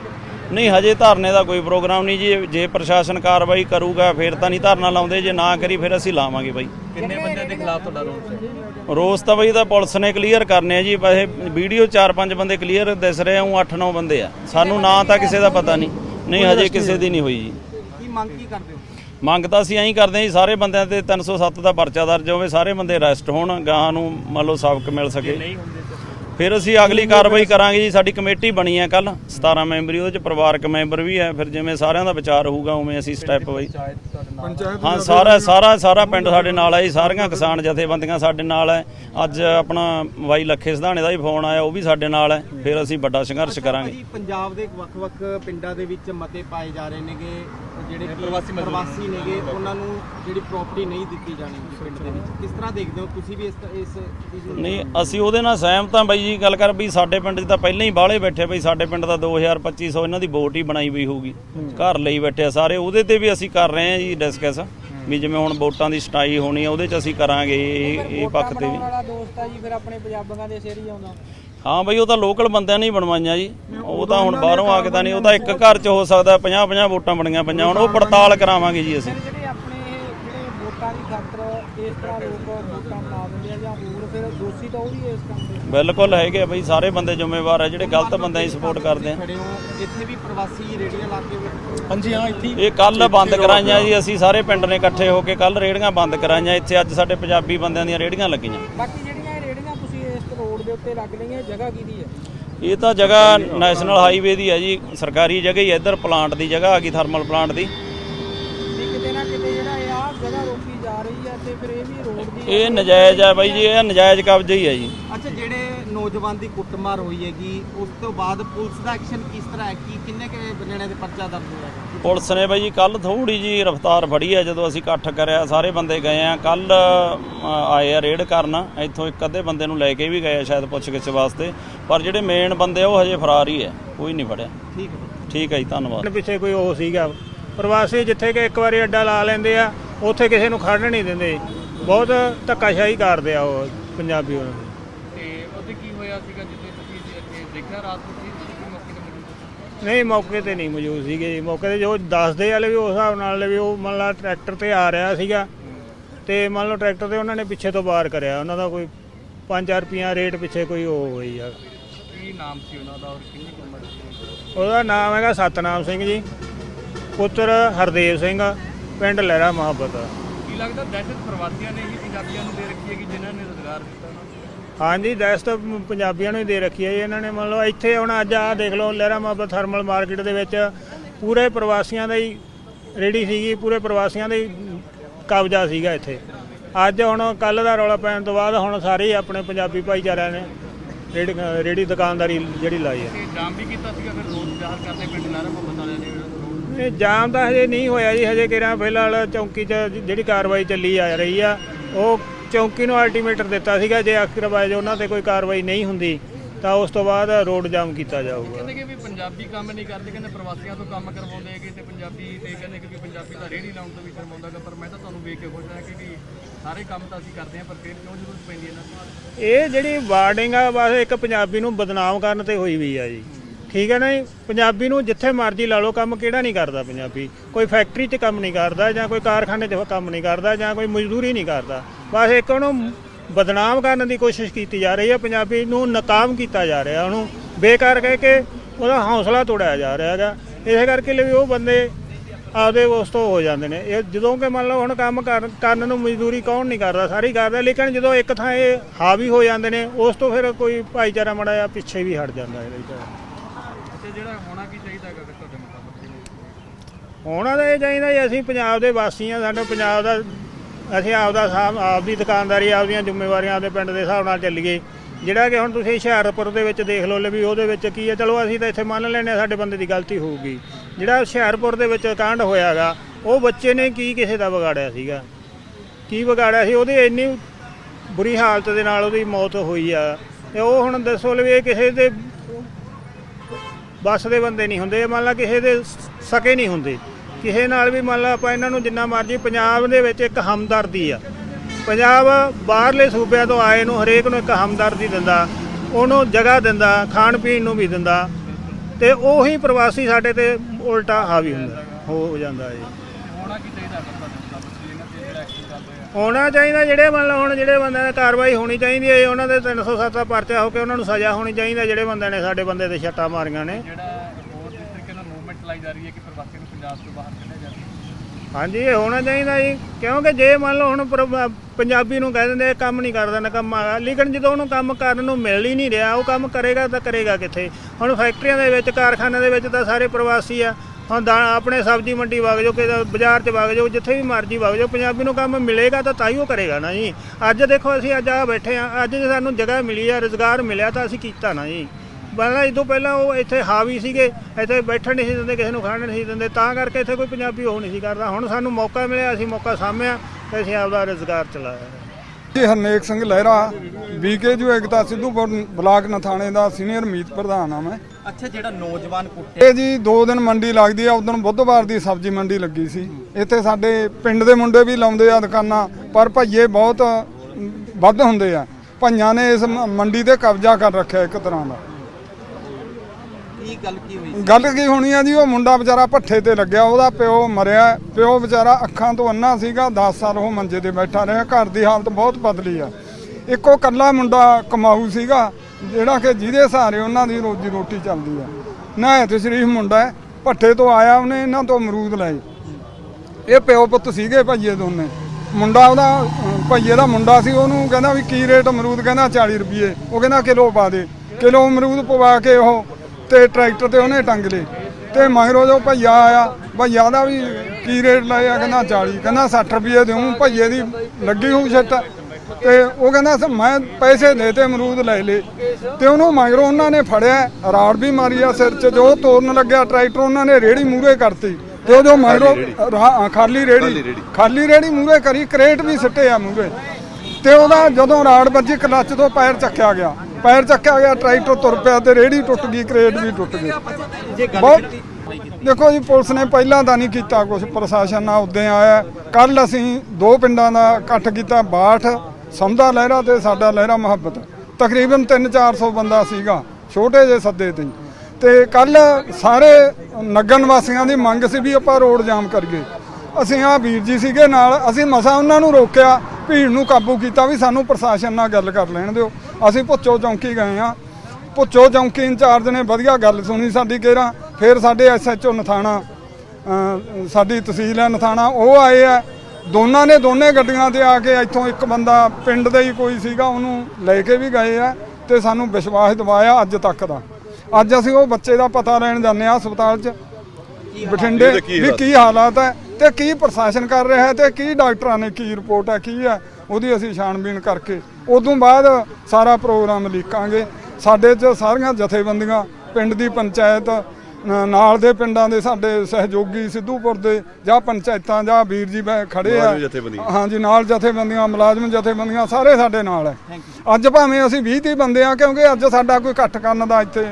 ਨਹੀਂ ਹਜੇ ਧਰਨੇ ਦਾ ਕੋਈ ਪ੍ਰੋਗਰਾਮ ਨਹੀਂ ਜੀ। ਜੇ ਪ੍ਰਸ਼ਾਸਨ ਕਾਰਵਾਈ ਕਰੂਗਾ ਫਿਰ ਤਾਂ ਨਹੀਂ ਧਰਨਾ ਲਾਉਂਦੇ। ਜੇ ਨਾ ਕਰੀ ਫਿਰ ਅਸੀਂ ਲਾਵਾਂਗੇ ਬਾਈ। ਕਿੰਨੇ ਬੰਦਿਆਂ ਦੇ ਖਿਲਾਫ ਤੁਹਾਡਾ ਰੋਸ ਹੈ? ਰੋਸ ਤਾਂ ਬਈ ਤਾਂ ਪੁਲਿਸ ਨੇ ਕਲੀਅਰ ਕਰਨੇ ਆ ਜੀ। ਵੈਸੇ ਵੀਡੀਓ 4-5 ਬੰਦੇ ਕਲੀਅਰ ਦਿਸ ਰਹੇ ਆ ਉਹ 8-9 ਬੰਦੇ ਆ। ਸਾਨੂੰ ਨਾਂ ਤਾਂ ਕਿਸੇ ਦਾ ਪਤਾ ਨਹੀਂ। ਨਹੀਂ ਹਜੇ ਕਿਸੇ ਦੀ ਨਹੀਂ ਹੋਈ ਜੀ। ਕੀ ਮੰਗ ਕੀ ਕਰਦੇ ਹੋ? ਮੰਗ ਤਾਂ ਅਸੀਂ ਐਂ ਕਰਦੇ ਹਾਂ ਜੀ ਸਾਰੇ ਬੰਦਿਆਂ ਤੇ 307 ਦਾ ਪਰਚਾ ਦਰਜ ਹੋਵੇ ਸਾਰੇ ਬੰਦੇ ਅਰੈਸਟ ਹੋਣ ਗਾਹਾਂ ਨੂੰ ਮੰਨ ਲਓ ਸਬਕ ਮਿਲ ਸਕੇ। ਨਹੀਂ ਹੁੰਦੇ ਤਾਂ ਫਿਰ ਅਸੀਂ ਅਗਲੀ ਕਾਰਵਾਈ ਕਰਾਂਗੇ ਜੀ ਸਾਡੀ ਕਮੇਟੀ ਬਣੀ ਹੈ ਕੱਲ 17 ਮੈਂਬਰੀ ਉਹਦੇ ਚ ਪਰਿਵਾਰਕ ਮੈਂਬਰ ਵੀ ਹੈ ਫਿਰ ਜਿਵੇਂ ਸਾਰਿਆਂ ਦਾ ਵਿਚਾਰ ਹੋਊਗਾ ਉਵੇਂ ਅਸੀਂ ਸਟੈਪ ਪੰਚਾਇਤ ਹਾਂ ਸਾਰਾ ਸਾਰਾ ਸਾਰਾ ਪਿੰਡ ਸਾਡੇ ਨਾਲ ਹੈ ਜੀ ਸਾਰੀਆਂ ਕਿਸਾਨ ਜਥੇਬੰਦੀਆਂ ਸਾਡੇ ਨਾਲ ਹੈ। ਅੱਜ ਆਪਣਾ ਬਾਈ ਲੱਖੇ ਸਿਧਾਣੇ ਦਾ ਵੀ ਫੋਨ ਆਇਆ ਉਹ ਵੀ ਸਾਡੇ ਨਾਲ ਹੈ ਫਿਰ ਅਸੀਂ ਵੱਡਾ ਸੰਘਰਸ਼ ਕਰਾਂਗੇ। ਜੀ ਪੰਜਾਬ ਦੇ ਵੱਖ-ਵੱਖ ਪਿੰਡਾਂ ਦੇ ਵਿੱਚ ਮਤੇ ਪਾਏ ਜਾ ਰਹੇ ਨੇਗੇ। ਜਿਹੜੇ ਪ੍ਰਵਾਸੀ ਪ੍ਰਵਾਸੀ ਨੇਗੇ ਉਹਨਾਂ ਨੂੰ ਜਿਹੜੀ ਪ੍ਰਾਪਰਟੀ ਨਹੀਂ ਦਿੱਤੀ ਜਾਣੀ ਪਿੰਡ ਦੇ ਵਿੱਚ। ਕਿਸ ਤਰ੍ਹਾਂ ਦੇਖਦੇ ਹੋ ਤੁਸੀਂ ਵੀ ਇਸ ਇਸ ਚੀਜ਼ ਨੂੰ? ਨਹੀਂ ਅਸੀਂ ਉਹਦੇ ਨਾਲ ਸਹਿਮਤ ਹਾਂ ਬਾਈ ਜੀ ਗੱਲ ਕਰ ਵੀ ਸਾਡੇ ਪਿੰਡ 'ਚ ਤਾਂ ਪਹਿਲਾਂ ਹੀ ਬਾਹਲੇ ਬੈਠੇ ਬਈ ਸਾਡੇ ਪਿੰਡ ਦਾ 202500 ਇਹਨਾਂ ਦੀ ਵੋਟ ਹੀ ਬਣਾਈ ਵੀ ਹੋਊਗੀ। ਘਰ ਲਈ ਬੈਠੇ ਆ ਸਾਰੇ ਉਹਦੇ ਤੇ ਵੀ ਅਸੀਂ ਕਰ ਰਹੇ ਹਾਂ ਜੀ ਡਿਸਕਸ ਵੀ ਜਿਵੇਂ ਹੁਣ ਵੋਟਾਂ ਦੀ ਸਟਾਈ ਹੋਣੀ ਆ ਉਹਦੇ 'ਚ ਅਸੀਂ ਕਰਾਂਗੇ ਇਹ ਇਹ ਪੱਖ ਤੇ ਵੀ। ਦੋਸਤ ਆ ਜੀ ਫਿਰ ਆਪਣੇ ਪੰਜਾਬੀਆਂ ਦੇ ਸਿਰ ਹੀ ਆਉਂਦਾ। ਹਾਂ ਬਈ ਉਹ ਤਾਂ ਲੋਕਲ ਬੰਦਿਆਂ ਨੇ ਹੀ ਬਣਵਾਈਆਂ ਜੀ। ਉਹ ਤਾਂ ਹੁਣ ਬਾਹਰੋਂ ਆ ਕੇ ਤਾਂ ਨਹੀਂ ਉਹ ਤਾਂ ਇੱਕ ਘਰ 'ਚ ਹੋ ਸਕਦਾ 50 50 ਵੋਟਾਂ ਬਣੀਆਂ ਪਈਆਂ ਹੁਣ ਉਹ ਪੜਤਾਲ ਕਰਾਵਾਂਗੇ ਜੀ ਅਸੀਂ। ਜਿਹੜੇ ਆਪਣੇ ਇਹ ਜਿਹੜੇ ਵੋਟਾਂ ਦੀ ਖਾਤਰ ਇਸ ਤਰ੍ਹਾਂ ਲੋਕ ਵੋਟਾਂ ਬਣਾ ਦਿੰਦੇ ਆ ਜਾਂ ਹੋਰ ਫਿਰ ਦੋਸ਼ੀ ਤਾਂ ਉਹ ਵੀ ਇਸ ਕੰਮ ਦੇ। ਬਿਲਕੁਲ ਹੈਗੇ ਆ ਬਈ ਸਾਰੇ ਬੰਦੇ ਜ਼ਿੰਮੇਵਾਰ ਆ ਜਿਹੜੇ ਗਲਤ ਬੰਦਿਆਂ ਦੀ ਸਪੋਰਟ ਕਰਦੇ ਆ। ਖੜੇ ਹੋ ਇੱਥੇ ਵੀ ਪ੍ਰਵਾਸੀ ਰੇੜੀਆਂ ਲਾ ਕੇ ਹਾਂਜੀ ਹਾਂ ਇੱਥੇ ਇਹ ਕੱਲ ਬੰਦ ਕਰਾਈਆਂ ਜੀ ਅਸੀਂ ਸਾਰੇ ਪਿੰਡ ਨੇ ਇਕੱਠੇ ਹੋ ਕੇ ਕੱਲ ਰੇੜੀਆਂ ਬੰਦ ਕਰਾਈਆਂ ਇੱਥੇ ਅੱਜ ਸਾਡੇ ਪੰਜਾਬੀ ਬੰਦਿਆਂ ਦੀਆਂ ਰੇੜੀਆਂ ਲੱਗੀਆਂ। ਬਾਕੀ ਜਿਹੜੀਆਂ ਇਹ ਰੇੜੀਆਂ ਤੁਸੀਂ ਇਸ ਰੋਡ ਦੇ ਉੱਤੇ ਲੱਗ ਇਹ ਜਗ੍ਹਾ ਕਿਹਦੀ ਹੈ? ਇਹ ਤਾਂ ਜਗ੍ਹਾ ਨੈਸ਼ਨਲ ਹਾਈਵੇ ਦੀ ਹੈ ਜੀ ਸਰਕਾਰੀ ਜਗ੍ਹਾ ਹੀ ਹੈ ਇੱਧਰ ਪਲਾਂਟ ਦੀ ਜਗ੍ਹਾ ਆ ਗਈ ਥਰਮਲ ਪਲਾਂਟ ਦੀ। ਕਿਤੇ ਨਾ ਕਿਤੇ ਜਿਹੜਾ ਇਹ ਆਹ ਜਗ੍ਹਾ ਰੋਕੀ ਜਾ ਰਹੀ ਹੈ ਤੇ ਫਿਰ ਇਹ ਵੀ ਰੋਡ ਦੀ ਇਹ ਨਜਾਇਜ਼ ਆ ਬਾਈ ਜੀ ਇਹ ਨਜਾਇਜ਼ ਕਬਜ਼ਾ ਹੀ ਹੈ ਜੀ। ਅੱਛਾ ਨੌਜਵਾਨ ਦੀ ਕੁੱਟਮਾਰ ਹੋਈ ਹੈਗੀ। ਉਸ ਤੋਂ ਬਾਅਦ ਪੁਲਿਸ ਦਾ ਐਕਸ਼ਨ ਕਿਸ ਤਰ੍ਹਾਂ ਹੈ? ਕੀ ਕਿੰਨੇ ਕਿ ਜਣਿਆਂ ਦੇ ਪਰਚਾ ਦਰਜ ਹੋਇਆ ਹੈ? ਪੁਲਿਸ ਨੇ ਬਾਈ ਜੀ ਕੱਲ ਥੋੜੀ ਜੀ ਰਫਤਾਰ ਫੜੀ ਹੈ। ਜਦੋਂ ਅਸੀਂ ਇਕੱਠ ਕਰਿਆ ਸਾਰੇ ਬੰਦੇ ਗਏ ਆ। ਕੱਲ ਆਏ ਆ ਰੇਡ ਕਰਨ। ਇੱਥੋਂ ਇੱਕ ਅੱਧੇ ਬੰਦੇ ਨੂੰ ਲੈ ਕੇ ਵੀ ਗਏ ਆ ਸ਼ਾਇਦ ਪੁੱਛ ਗਿੱਛ ਵਾਸਤੇ। ਪਰ ਜਿਹੜੇ ਮੇਨ ਬੰਦੇ ਆ ਉਹ ਹਜੇ ਫਰਾਰ ਹੀ ਹੈ। ਕੋਈ ਨਹੀਂ ਫੜਿਆ। ਠੀਕ ਹੈ ਠੀਕ ਹੈ ਜੀ ਧੰਨਵਾਦ। ਪਿੱਛੇ ਕੋਈ ਉਹ ਸੀਗਾ। ਪ੍ਰਵਾਸੀ ਜਿੱਥੇ ਕਿ ਇੱਕ ਵਾਰੀ ਅੱਡਾ ਲਾ ਲੈਂਦੇ ਆ ਉੱਥੇ ਕਿਸੇ ਨੂੰ ਖੜਨ ਨਹੀਂ ਦਿੰਦੇ। ਬਹੁਤ ਧੱਕਾਸ਼ਾਹੀ ਕਰਦੇ ਆ ਉਹ ਪੰਜਾਬੀ ਉਹਨਾਂ ਦੀ ਤੇ ਉਹਦੇ ਕੀ ਹੋਇਆ ਸੀਗਾ ਜਿੱਥੇ ਤੁਸੀਂ ਇੱਥੇ ਦੇਖਿਆ ਰਾਤ ਨੂੰ ਸੀ ਤੁਸੀਂ ਮੌਕੇ ਤੇ ਮੌਜੂਦ ਸੀ? ਨਹੀਂ ਮੌਕੇ ਤੇ ਨਹੀਂ ਮੌਜੂਦ ਸੀਗੇ ਜੀ। ਮੌਕੇ ਤੇ ਜੋ ਦੱਸਦੇ ਵਾਲੇ ਵੀ ਉਸ ਹਿਸਾਬ ਨਾਲ ਵੀ ਉਹ ਮੰਨ ਲਾ ਟਰੈਕਟਰ ਤੇ ਆ ਰਿਹਾ ਸੀਗਾ। ਤੇ ਮੰਨ ਲਓ ਟਰੈਕਟਰ ਤੇ ਉਹਨਾਂ ਨੇ ਪਿੱਛੇ ਤੋਂ ਬਾਹਰ ਕਰਿਆ। ਉਹਨਾਂ ਦਾ ਕੋਈ 5-4 ਰੁਪਈਆ ਰੇਟ ਪਿੱਛੇ ਕੋਈ ਉਹ ਹੋਈ ਆ। ਕੀ ਨਾਮ ਸੀ ਉਹਨਾਂ ਦਾ ਔਰ ਕਿੰਨੀ ਕੁ ਉਮਰ ਸੀ? ਉਹਦਾ ਨਾਮ ਹੈਗਾ ਸਤਨਾਮ ਸਿੰਘ ਜੀ। ਪੁੱਤਰ ਹਰਦੇਵ ਸਿੰਘ ਪਿੰਡ ਲਹਿਰਾ ਮੁਹੱਬਤ ਕੀ ਲੱਗਦਾ ਦਹਿਸ਼ਤ ਪ੍ਰਵਾਸੀਆਂ ਨੇ ਹੀ ਪੰਜਾਬੀਆਂ ਨੂੰ ਦੇ ਰੱਖੀ ਹੈ ਕਿ ਜਿਨ੍ਹਾਂ ਨੇ ਰੋਜ਼ਗਾਰ ਦਿੱਤਾ? ਹਾਂਜੀ ਦਹਿਸ਼ਤ ਪੰਜਾਬੀਆਂ ਨੂੰ ਹੀ ਦੇ ਰੱਖੀ ਹੈ ਜੀ ਇਹਨਾਂ ਨੇ। ਮੰਨ ਲਓ ਇੱਥੇ ਹੁਣ ਅੱਜ ਆ ਦੇਖ ਲਓ ਲਹਿਰਾ ਮੁਹੱਬਤ ਥਰਮਲ ਮਾਰਕੀਟ ਦੇ ਵਿੱਚ ਪੂਰੇ ਪ੍ਰਵਾਸੀਆਂ ਦਾ ਹੀ ਰੇੜੀ ਸੀਗੀ ਪੂਰੇ ਪ੍ਰਵਾਸੀਆਂ ਦਾ ਹੀ ਕਬਜ਼ਾ ਸੀਗਾ ਇੱਥੇ। ਅੱਜ ਹੁਣ ਕੱਲ ਦਾ ਰੌਲਾ ਪੈਣ ਤੋਂ ਬਾਅਦ ਹੁਣ ਸਾਰੇ ਆਪਣੇ ਪੰਜਾਬੀ ਭਾਈਚਾਰਿਆਂ ਨੇ ਰੇੜੀ ਰੇੜੀ ਦੁਕਾਨਦਾਰੀ ਜਿਹੜੀ ਲਾਈ ਹੈ। ਜਾਮ ਵੀ ਕੀਤਾ ਸੀਗਾ ਫਿਰ ਰੋਜ਼ ਜ਼ਾਹਰ ਕਰਦੇ ਪਿੰਡ ਲਾਰਾ ਮੁਹੰਮਦ ਵਾਲਿਆਂ ਨੇ ਰੋਡ ਇਹ ਜਾਮ ਤਾਂ ਹਜੇ ਨਹੀਂ ਹੋਇਆ ਜੀ ਹਜੇ ਕਿਹੜਾ ਫਿਲਹਾਲ ਚੌਂਕੀ 'ਚ ਜਿਹੜੀ ਕਾਰਵਾਈ ਚੱਲੀ ਆ ਰਹੀ ਆ ਉਹ ਚੌਂਕੀ ਨੂੰ ਅਲਟੀਮੇਟਰ ਦਿੱਤਾ ਸੀਗਾ ਜੇ ਆਖਿਰ ਵਾਜ ਉਹਨਾਂ ਤੇ ਕੋਈ ਕਾਰਵਾਈ ਨਹੀਂ ਹੁੰਦੀ ਤਾਂ ਉਸ ਤੋਂ ਬਾਅਦ ਰੋਡ ਜਾਮ ਕੀਤਾ ਜਾਊਗਾ। ਕਹਿੰਦੇ ਕਿ ਵੀ ਪੰਜਾਬੀ ਕੰਮ ਨਹੀਂ ਕਰਦੇ ਕਹਿੰਦੇ ਪ੍ਰਵਾਸੀਆਂ ਤੋਂ ਕੰਮ ਕਰਵਾਉਂਦੇ ਹੈਗੇ ਤੇ ਪੰਜਾਬੀ ਤੇ ਕਹਿੰਦੇ ਕਿ ਵੀ ਪੰਜਾਬੀ ਦਾ ਰੇੜੀ ਲਾਉਣ ਤੋਂ ਵੀ ਸ਼ਰਮਾਉਂਦਾਗਾ ਪਰ ਮੈਂ ਤਾਂ ਤੁਹਾਨੂੰ ਵੇਖ ਕੇ ਖੁਸ਼ ਹਾਂ ਕਿ ਵੀ ਸਾਰੇ ਕੰਮ ਤਾਂ ਅਸੀਂ ਕਰਦੇ ਹਾਂ ਪਰ ਫਿਰ ਕਿਉਂ ਜ਼ਰੂਰਤ ਪੈਂਦੀ ਹੈ ਇਹਨਾਂ ਨੂੰ? ਇਹ ਜਿਹੜੀ ਵਾਰਡਿੰਗ ਆ ਬਸ ਇੱਕ ਪੰਜਾਬੀ ਨੂੰ ਬਦਨਾਮ ਕਰਨ ਤੇ ਹੋਈ ਵੀ ਆ ਜੀ। ਠੀਕ ਹੈ ਨਾ ਜੀ? ਪੰਜਾਬੀ ਨੂੰ ਜਿੱਥੇ ਮਰਜ਼ੀ ਲਾ ਲਓ, ਕੰਮ ਕਿਹੜਾ ਨਹੀਂ ਕਰਦਾ ਪੰਜਾਬੀ? ਕੋਈ ਫੈਕਟਰੀ 'ਚ ਕੰਮ ਨਹੀਂ ਕਰਦਾ ਜਾਂ ਕੋਈ ਕਾਰਖਾਨੇ 'ਚ ਕੰਮ ਨਹੀਂ ਕਰਦਾ ਜਾਂ ਕੋਈ ਮਜ਼ਦੂਰੀ ਨਹੀਂ ਕਰਦਾ। ਬਸ ਇੱਕ ਉਹਨੂੰ ਬਦਨਾਮ ਕਰਨ ਦੀ ਕੋਸ਼ਿਸ਼ ਕੀਤੀ ਜਾ ਰਹੀ ਹੈ। ਪੰਜਾਬੀ ਨੂੰ ਨਾਕਾਮ ਕੀਤਾ ਜਾ ਰਿਹਾ ਉਹਨੂੰ। ਬੇਕਾਰ ਕਹਿ ਕੇ ਉਹਦਾ ਹੌਸਲਾ ਤੋੜਿਆ ਜਾ ਰਿਹਾ ਹੈਗਾ। ਇਸੇ ਕਰਕੇ ਲਈ ਉਹ ਬੰਦੇ ਆਪਦੇ ਉਸ ਤੋਂ ਹੋ ਜਾਂਦੇ ਨੇ। ਇਹ ਜਦੋਂ ਕਿ ਮੰਨ ਲਓ ਹੁਣ ਕੰਮ ਕਰਨ ਨੂੰ ਮਜ਼ਦੂਰੀ ਕੌਣ ਨਹੀਂ ਕਰਦਾ, ਸਾਰੀ ਕਰਦਾ ਲੇਕਿਨ ਜਦੋਂ ਇੱਕ ਥਾਂ ਇਹ ਹਾਵੀ ਹੋ ਜਾਂਦੇ ਨੇ, ਉਸ ਤੋਂ ਫਿਰ ਕੋਈ ਭਾਈਚਾਰਾ ਮੜਾ ਜਿਹਾ ਪਿੱਛੇ ਵੀ ਹਟ ਜਾਂਦਾ ਇਹਦੇ ਵਿੱਚ ਅੱਛਾ ਜਿਹੜਾ ਹੋਣਾ ਕੀ ਚਾਹੀਦਾ ਹੈਗਾ ਫਿਰ ਤੁਹਾਡੇ ਮੁਤਾਬਕ ਜਿਵੇਂ ਹੋਣਾ ਤਾਂ ਇਹ ਚਾਹੀਦਾ ਜੀ, ਅਸੀਂ ਪੰਜਾਬ ਦੇ ਵਾਸੀ ਆ ਸਾਡੇ ਪੰਜਾਬ ਦਾ ਅਸੀਂ ਆਪਦਾ ਸਾਮ ਆਪਦੀ ਦੁਕਾਨਦਾਰੀ, ਆਪਦੀਆਂ ਜ਼ਿੰਮੇਵਾਰੀਆਂ ਆਪਦੇ ਪਿੰਡ ਦੇ ਹਿਸਾਬ ਨਾਲ ਚੱਲੀਏ। ਜਿਹੜਾ ਕਿ ਹੁਣ ਤੁਸੀਂ ਹੁਸ਼ਿਆਰਪੁਰ ਦੇ ਵਿੱਚ ਦੇਖ ਲਓ, ਲੈ ਵੀ ਉਹਦੇ ਵਿੱਚ ਕੀ ਹੈ ਚਲੋ ਅਸੀਂ ਤਾਂ ਇੱਥੇ ਮੰਨ ਲੈਂਦੇ ਹਾਂ ਸਾਡੇ ਬੰਦੇ ਦੀ ਗਲਤੀ ਹੋਊਗੀ। ਜਿਹੜਾ ਹੁਸ਼ਿਆਰਪੁਰ ਦੇ ਵਿੱਚ ਕਾਂਡ ਹੋਇਆਗਾ ਉਹ ਬੱਚੇ ਨੇ ਕੀ ਕਿਸੇ ਦਾ ਵਿਗਾੜਿਆ ਸੀਗਾ? ਕੀ ਵਿਗਾੜਿਆ ਸੀ? ਉਹਦੀ ਇੰਨੀ ਬੁਰੀ ਹਾਲਤ ਦੇ ਨਾਲ ਉਹਦੀ ਮੌਤ ਹੋਈ ਆ। ਤੇ ਉਹ ਹੁਣ ਦੱਸੋ ਲੈ ਵੀ ਇਹ ਕਿਸੇ ਦੇ ਬੱਸ ਦੇ ਬੰਦੇ ਨਹੀਂ ਹੁੰਦੇ ਮੰਨ ਲਾ ਕਿਸੇ ਦੇ ਸਕੇ ਨਹੀਂ ਹੁੰਦੇ। ਕਿਸੇ ਨਾਲ ਵੀ ਮੰਨ ਲਾ ਆਪਾਂ ਇਹਨਾਂ ਨੂੰ ਜਿੰਨਾ ਮਰਜ਼ੀ, ਪੰਜਾਬ ਦੇ ਵਿੱਚ ਇੱਕ ਹਮਦਰਦੀ ਆ। ਪੰਜਾਬ ਬਾਹਰਲੇ ਸੂਬਿਆਂ ਤੋਂ ਆਏ ਨੂੰ ਹਰੇਕ ਨੂੰ ਇੱਕ ਹਮਦਰਦੀ ਦਿੰਦਾ, ਉਹਨੂੰ ਜਗ੍ਹਾ ਦਿੰਦਾ, ਖਾਣ ਪੀਣ ਨੂੰ ਵੀ ਦਿੰਦਾ। ਤੇ ਉਹੀ ਪ੍ਰਵਾਸੀ ਸਾਡੇ ਤੇ ਉਲਟਾ ਹਾਵੀ ਹੁੰਦਾ, ਹੋ ਜਾਂਦਾ ਜੀ। ਹੋਣਾ ਚਾਹੀਦਾ ਜਿਹੜੇ ਮੰਨ ਲਓ ਹੁਣ ਜਿਹੜੇ ਬੰਦਿਆਂ 'ਤੇ ਕਾਰਵਾਈ ਹੋਣੀ ਚਾਹੀਦੀ ਹੈ, ਉਹਨਾਂ ਦੇ 307 ਦਾ ਪਰਚਾ ਹੋ ਕੇ ਉਹਨਾਂ ਨੂੰ ਸਜ਼ਾ ਹੋਣੀ ਚਾਹੀਦੀ ਹੈ, ਜਿਹੜੇ ਬੰਦਿਆਂ ਨੇ ਸਾਡੇ ਬੰਦੇ ਤੇ ਛੱਟਾਂ ਮਾਰੀਆਂ ਨੇ। ਜਿਹੜਾ ਹੋਰ ਜਿਸ ਤਰੀਕੇ ਨਾਲ ਮੂਵਮੈਂਟ ਚਲਾਈ ਜਾ ਰਹੀ ਹੈ ਕਿ ਪ੍ਰਵਾਸੀਆਂ ਪੰਜਾਬ ਤੋਂ ਬਾਹਰ ਕੱਢਿਆ ਜਾਵੇ ਹਾਂਜੀ, ਇਹ ਹੋਣਾ ਚਾਹੀਦਾ ਜੀ। ਕਿਉਂਕਿ ਜੇ ਮੰਨ ਲਓ ਹੁਣ ਪਰ- ਪੰਜਾਬੀ ਨੂੰ ਕਹਿ ਦਿੰਦੇ ਇਹ ਕੰਮ ਨਹੀਂ ਕਰਦਾ, ਨਕੰਮਾ ਹੈਗਾ। ਲੇਕਿਨ ਜਦੋਂ ਉਹਨੂੰ ਕੰਮ ਕਰਨ ਨੂੰ ਮਿਲ ਹੀ ਨਹੀਂ ਰਿਹਾ, ਉਹ ਕੰਮ ਕਰੇਗਾ ਤਾਂ ਕਰੇਗਾ ਕਿੱਥੇ? ਹੁਣ ਫੈਕਟਰੀਆਂ ਦੇ ਵਿੱਚ, ਕਾਰਖਾਨਿਆਂ ਦੇ ਵਿੱਚ ਤਾਂ ਸਾਰੇ ਪ੍ਰਵਾਸੀ ਆ। ਹੁਣ ਦਾ ਆਪਣੇ ਸਬਜ਼ੀ ਮੰਡੀ ਵਗ ਜਾਓ ਕਿ ਬਾਜ਼ਾਰ 'ਚ ਵਗ ਜਾਓ, ਜਿੱਥੇ ਵੀ ਮਰਜ਼ੀ ਵਗ ਜਾਓ, ਪੰਜਾਬੀ ਨੂੰ ਕੰਮ ਮਿਲੇਗਾ ਤਾਂ ਤਾਂ ਹੀ ਉਹ ਕਰੇਗਾ ਨਾ ਜੀ। ਅੱਜ ਦੇਖੋ ਅਸੀਂ ਅੱਜ ਆ ਬੈਠੇ ਆ, ਅੱਜ ਜੇ ਸਾਨੂੰ ਜਗ੍ਹਾ ਮਿਲੀ ਆ, ਰੋਜ਼ਗਾਰ ਮਿਲਿਆ ਤਾਂ ਅਸੀਂ ਕੀਤਾ ਨਾ ਜੀ। ਪਹਿਲਾਂ ਇਹ ਤੋਂ ਪਹਿਲਾਂ ਉਹ ਇੱਥੇ ਹਾਵੀ ਸੀਗੇ ਇੱਥੇ ਬੈਠਣ ਨਹੀਂ ਸੀ ਦਿੰਦੇ ਕਿਸੇ ਨੂੰ ਖਾਣ ਨਹੀਂ ਸੀ ਦਿੰਦੇ ਤਾਂ ਕਰਕੇ ਇੱਥੇ ਕੋਈ ਪੰਜਾਬੀ ਉਹ ਨਹੀਂ ਸੀ ਕਰਦਾ। ਹੁਣ ਸਾਨੂੰ ਮੌਕਾ ਮਿਲਿਆ ਅਸੀਂ ਮੌਕਾ ਸਾਂਭਿਆ ਤੇ ਅਸੀਂ ਆਪਦਾ ਰੁਜ਼ਗਾਰ ਚਲਾਇਆ। ਜੀ ਹਰਨੇਕ ਸਿੰਘ ਲਹਿਰਾ ਬੀਕੇ ਜੋ ਏਕਤਾ ਸਿੱਧੂਪੁਰ ਬਲਾਕ ਨਥਾਣੇ ਦਾ ਸੀਨੀਅਰ ਮੀਤ ਪ੍ਰਧਾਨ ਆ ਮੈਂ। ਅੱਛਾ ਜਿਹੜਾ ਨੌਜਵਾਨ ਕੁੱਟੇ ਇਹ ਜੀ ਦੋ ਦਿਨ ਮੰਡੀ ਲੱਗਦੀ ਆ ਉਦੋਂ ਬੁੱਧਵਾਰ ਦੀ ਸਬਜ਼ੀ ਮੰਡੀ ਲੱਗੀ ਸੀ। ਇੱਥੇ ਸਾਡੇ ਪਿੰਡ ਦੇ ਮੁੰਡੇ ਵੀ ਲਾਉਂਦੇ ਆ ਦੁਕਾਨਾਂ ਪਰ ਭਈਏ ਬਹੁਤ ਵੱਧ ਹੁੰਦੇ ਆ। ਭਈਆਂ ਨੇ ਇਸ ਮੰਡੀ ਤੇ ਕਬਜ਼ਾ ਕਰ ਰੱਖਿਆ ਇੱਕ ਤਰ੍ਹਾਂ ਦਾ। ਕੀ ਗੱਲ ਕੀ ਹੋਈ ਗੱਲ ਕੀ ਹੋਣੀ ਆ ਜੀ, ਉਹ ਮੁੰਡਾ ਵਿਚਾਰਾ ਭੱਠੇ ਤੇ ਲੱਗਿਆ, ਉਹਦਾ ਪਿਓ ਮਰਿਆ ਪਿਓ ਵਿਚਾਰਾ ਅੱਖਾਂ ਤੋਂ ਅੰਨਾ ਸੀਗਾ 10 ਸਾਲ ਉਹ ਮੰਜੇ ਤੇ ਬੈਠਾ ਰਿਹਾ, ਘਰ ਦੀ ਹਾਲਤ ਬਹੁਤ ਬਦਲੀ ਆ। ਇੱਕੋ ਕੱਲਾ ਮੁੰਡਾ ਕਮਾਊ ਸੀਗਾ, ਜਿਹੜਾ ਕਿ ਜਿਹਦੇ ਸਹਾਰੇ ਉਹਨਾਂ ਦੀ ਰੋਜੀ ਰੋਟੀ ਚੱਲਦੀ ਆ। ਨਾ ਤੇ ਸ਼ਰੀਫ ਮੁੰਡਾ ਹੈ, ਭੱਠੇ ਤੋਂ ਆਇਆ ਉਹਨੇ, ਇਹਨਾਂ ਤੋਂ ਅਮਰੂਦ ਲਏ। ਇਹ ਪਿਓ ਪੁੱਤ ਸੀਗੇ ਭਾਈਏ ਦੋਨੇ। ਮੁੰਡਾ ਉਹਦਾ, ਭਾਈਏ ਦਾ ਮੁੰਡਾ ਸੀ, ਉਹਨੂੰ ਕਹਿੰਦਾ ਵੀ ਕੀ ਰੇਟ ਅਮਰੂਦ, ਕਹਿੰਦਾ 40 ਰੁਪਏ ਉਹ ਕਹਿੰਦਾ ਕਿਲੋ ਪਾ ਦੇ। ਕਿਲੋ ਅਮਰੂਦ ਪਵਾ ਕੇ ਉਹ ਤੇ ਟਰੈਕਟਰ ਤੇ ਉਹਨੇ ਟੰਗ ਲਏ। ਤੇ ਮਗਰੋਂ ਜੋ ਭਈਆ ਆਇਆ ਭਈਆ ਦਾ ਵੀ ਕੀ ਰੇਟ ਲਾਇਆ? ਕਹਿੰਦਾ 40 ਕਹਿੰਦਾ 60 ਰੁਪਏ ਦੇਉਂ ਭਈਏ ਦੀ ਲੱਗੀ ਹੋਊ ਛੱਟ ਤੇ ਉਹ ਕਹਿੰਦਾ ਮੈਂ ਪੈਸੇ ਦੇ ਤੇ ਅਮਰੂਦ ਲੈ ਲੇ ਤੇ ਉਹਨੂੰ ਮਗਰੋਂ ਉਹਨਾਂ ਨੇ ਫੜਿਆ ਰਾੜ ਵੀ ਮਾਰੀ ਆ ਸਿਰ 'ਚ ਜੋ ਤੋੜਨ ਲੱਗਿਆ ਟਰੈਕਟਰ ਉਹਨਾਂ ਨੇ ਰੇੜੀ ਮੂਰੇ ਕਰਤੀ। ਤੇ ਉਹ ਜੋ ਮਗਰੋਂ ਖਾਲੀ ਰੇੜੀ। ਖਾਲੀ ਰੇੜੀ। ਮੂਰੇ ਕਰੀ ਕਰੇਟ ਵੀ ਸਿੱਟੇ ਆ ਮੂਰੇ ਤੇ ਉਹਦਾ ਜਦੋਂ ਰਾੜ ਵੱਜੀ ਕਲੱਚ ਤੋਂ ਪੈਰ ਚੱਕਿਆ ਗਿਆ। ਪੈਰ ਚੱਕਿਆ ਗਿਆ ਟਰੈਕਟਰ ਤੁਰ ਪਿਆ ਤੇ ਰੇੜੀ ਟੁੱਟ ਗਈ ਕਰੇਟ ਵੀ ਟੁੱਟ ਗਈ। ਬਹੁਤ ਦੇਖੋ ਜੀ, ਪੁਲਿਸ ਨੇ ਪਹਿਲਾਂ ਤਾਂ ਨਹੀਂ ਕੀਤਾ ਕੁਝ ਪ੍ਰਸ਼ਾਸਨ ਨਾਲ ਉਦੋਂ ਆਇਆ। ਕੱਲ ਅਸੀਂ ਦੋ ਪਿੰਡਾਂ ਦਾ ਇਕੱਠ ਕੀਤਾ, ਬਾਠ ਸਮਦਾ ਲਹਿਰਾ ਤੇ ਸਾਡਾ ਲਹਿਰਾ ਮੁਹੱਬਤ। ਤਕਰੀਬਨ 3-400 ਬੰਦਾ ਸੀਗਾ, ਛੋਟੇ ਜਿਹੇ ਸੱਦੇ ਤੇ। ਤੇ ਕੱਲ ਸਾਰੇ ਨਗਰ ਵਾਸੀਆਂ ਦੀ ਮੰਗ ਸੀ ਵੀ ਆਪਾਂ ਰੋਡ ਜਾਮ ਕਰੀਏ। ਅਸੀਂ ਆ ਵੀਰ ਜੀ ਸੀਗੇ ਨਾਲ, ਅਸੀਂ ਮਸਾ ਉਹਨਾਂ ਨੂੰ ਰੋਕਿਆ, ਭੀੜ ਨੂੰ ਕਾਬੂ ਕੀਤਾ ਵੀ ਸਾਨੂੰ ਪ੍ਰਸ਼ਾਸਨ ਨਾਲ ਗੱਲ ਕਰ ਲੈਣ ਦਿਓ। ਅਸੀਂ ਭੁੱਚੋ ਚੌਂਕੀ ਗਏ ਆ ਭੁੱਚੋ ਚੌਂਕੀ ਇੰਚਾਰਜ ਨੇ ਵਧੀਆ ਗੱਲ ਸੁਣੀ ਸਾਡੀ ਕੇਰਾ ਫਿਰ ਸਾਡੇ ਐਸਐਚਓ ਨਥਾਣਾ ਸਾਡੀ ਤਹਿਸੀਲ ਹੈ ਨਥਾਣਾ ਉਹ ਆਏ ਆ। ਦੋਨਾਂ ਨੇ ਦੋਨੇ ਗੱਡੀਆਂ ਤੇ ਆ ਕੇ ਇੱਥੋਂ ਇੱਕ ਬੰਦਾ ਪਿੰਡ ਦਾ ਹੀ ਕੋਈ ਸੀਗਾ ਉਹਨੂੰ ਲੈ ਕੇ ਵੀ ਗਏ ਆ ਤੇ ਸਾਨੂੰ ਵਿਸ਼ਵਾਸ ਦਿਵਾਇਆ ਅੱਜ ਤੱਕ ਦਾ। ਅੱਜ ਅਸੀਂ ਉਹ ਬੱਚੇ ਦਾ ਪਤਾ ਲੈਣ ਜਾਂਦੇ ਆ ਹਸਪਤਾਲ 'ਚ। ਬਠਿੰਡੇ ਵੀ? ਕੀ ਹਾਲਾਤ ਹੈ ਤੇ ਕੀ ਪ੍ਰਸ਼ਾਸਨ ਕਰ ਰਿਹਾ ਹੈ ਤੇ ਕੀ ਡਾਕਟਰਾਂ ਨੇ ਕੀ ਰਿਪੋਰਟ ਹੈ ਕੀ ਹੈ? ਉਹਦੀ ਅਸੀਂ ਛਾਣਬੀਣ ਕਰਕੇ ਉਦੋਂ ਬਾਅਦ ਸਾਰਾ ਪ੍ਰੋਗਰਾਮ ਲੀਕਾਂਗੇ। ਸਾਡੇ 'ਚ ਸਾਰੀਆਂ ਜਥੇਬੰਦੀਆਂ ਪਿੰਡ ਦੀ ਪੰਚਾਇਤ ਨਾਲ ਦੇ ਪਿੰਡਾਂ ਦੇ ਸਾਡੇ ਸਹਿਯੋਗੀ ਸਿੱਧੂਪੁਰ ਦੇ ਜਾਂ ਪੰਚਾਇਤਾਂ ਜਾਂ ਵੀਰ ਜੀ ਬੈ ਖੜੇ ਆ। ਹਾਂਜੀ ਨਾਲ ਜਥੇਬੰਦੀਆਂ ਮੁਲਾਜ਼ਮ ਜਥੇਬੰਦੀਆਂ ਸਾਰੇ ਸਾਡੇ ਨਾਲ ਹੈ ਅੱਜ ਭਾਵੇਂ ਅਸੀਂ 20 30 ਬੰਦੇ ਆ ਕਿਉਂਕਿ ਅੱਜ ਸਾਡਾ ਕੋਈ ਇਕੱਠ ਕਰਨ ਦਾ ਇੱਥੇ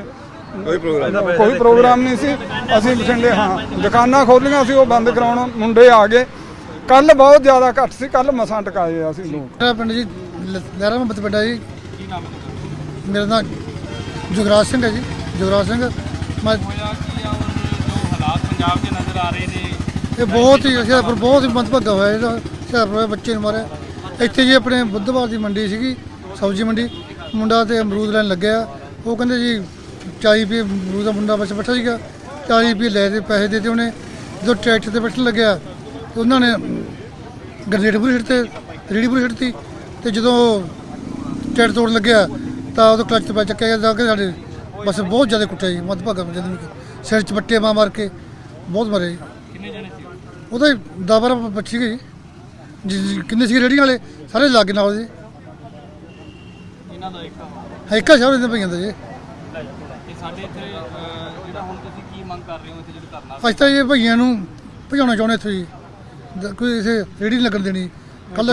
ਕੋਈ ਪ੍ਰੋਗਰਾਮ ਕੋਈ ਪ੍ਰੋਗਰਾਮ ਨਹੀਂ ਸੀ। ਅਸੀਂ ਬਠਿੰਡੇ ਹਾਂ ਦੁਕਾਨਾਂ ਖੋਲੀਆਂ ਸੀ ਉਹ ਬੰਦ ਕਰਾਉਣ। ਮੁੰਡੇ ਆ ਗਏ। ਕੱਲ ਬਹੁਤ ਜ਼ਿਆਦਾ ਘੱਟ ਸੀ ਕੱਲ ਮਸਾਂ ਟਕਾਏ ਆ ਅਸੀਂ ਲੋਕ। ਮੇਰਾ ਪਿੰਡ ਜੀ ਲਹਿਰਾ ਮੁਹੱਬਤ ਪਿੰਡ ਹੈ ਜੀ। ਮੇਰਾ ਨਾਮ ਜੁਗਰਾਜ ਸਿੰਘ ਹੈ ਜੀ, ਜੁਗਰਾਜ ਸਿੰਘ। ਮੈਂ ਹਾਲਾਤ ਪੰਜਾਬ ਦੇ ਨਜ਼ਰ ਆ ਰਹੇ ਨੇ ਇਹ ਬਹੁਤ ਹੀ ਹੁਸ਼ਿਆਰਪੁਰ, ਬਹੁਤ ਹੀ ਮੰਦਭਾਗਾ ਹੋਇਆ ਇਹਦਾ ਹੁਸ਼ਿਆਰਪੁਰ ਬੱਚੇ ਨੂੰ ਮਾਰਿਆ। ਇੱਥੇ ਜੀ ਆਪਣੇ ਬੁੱਧਵਾਰ ਦੀ ਮੰਡੀ ਸੀਗੀ, ਸਬਜ਼ੀ ਮੰਡੀ। ਮੁੰਡਾ ਤੇ ਅਮਰੂਦ ਲੈਣ ਲੱਗਿਆ। ਉਹ ਕਹਿੰਦੇ ਜੀ 40 ਰੁਪਏ ਅਮਰੂਦ ਦਾ ਮੁੰਡਾ ਵਿੱਚ ਬੈਠਾ ਸੀਗਾ। 40 ਰੁਪਏ ਲੈ ਦੇ ਪੈਸੇ ਦੇ ਤੇ ਉਹਨੇ, ਜਦੋਂ ਟਰੈਕਟਰ ਤੇ ਬੈਠਣ ਲੱਗਿਆ ਤੇ ਉਹਨਾਂ ਨੇ ਗਰਨੇਡ ਪੂਰੀ ਛੱਡ ਤੇ ਰੇੜੀ ਪੂਰੀ ਛੱਡਤੀ ਤੇ ਜਦੋਂ ਟਰੈਕਟਰ ਤੋੜਨ ਲੱਗਿਆ ਤਾਂ ਉਹਦਾ ਕਲਚ ਤੇ ਚੱਕਿਆ ਗਿਆ ਤਾਂ ਕਿ ਸਾਡੇ ਬਸ ਬਹੁਤ ਜ਼ਿਆਦਾ ਕੁੱਟਿਆ ਜੀ ਮੱਧਭਾਗਾ ਜਦ ਨੂੰ ਸਿਰ ਚ ਬੱਟੇ ਮਾਰ ਮਾਰ ਕੇ ਬਹੁਤ ਮਾਰੇ ਜੀ। ਕਿੰਨੇ ਜਣੇ ਸੀ? ਉਹਦਾ ਦਬਰ ਬੱਚੀ ਗਈ ਜੀ। ਜੀ, ਕਿੰਨੇ ਸੀ ਰੇੜੀਆਂ ਵਾਲੇ? ਸਾਰੇ ਲੱਗ ਨਾਲ ਉਹਦੇ ਇਹਨਾਂ ਦਾ ਇੱਕ ਹੈਕਾ ਸ਼ਹਿਰ ਦੇ ਪਈਆਂ ਦਾ ਜੀ। ਤੇ ਸਾਡੇ ਇੱਥੇ ਜਿਹੜਾ ਹੁਣ ਤੁਸੀਂ ਕੀ ਮੰਗ ਕਰ ਰਹੇ ਹੋ ਇੱਥੇ ਜਿਹੜਾ ਧਰਨਾ ਅੱਜ ਤਾਂ ਇਹ ਭਈਆਂ ਨੂੰ ਭਜਾਉਣਾ ਚਾਹੁੰਦੇ ਇੱਥੋਂ ਜੀ। ਦ- ਕੋਈ ਇਸੇ ਰੇੜੀ ਨਹੀਂ ਲੱਗਣ ਦੇਣੀ। ਕੱਲ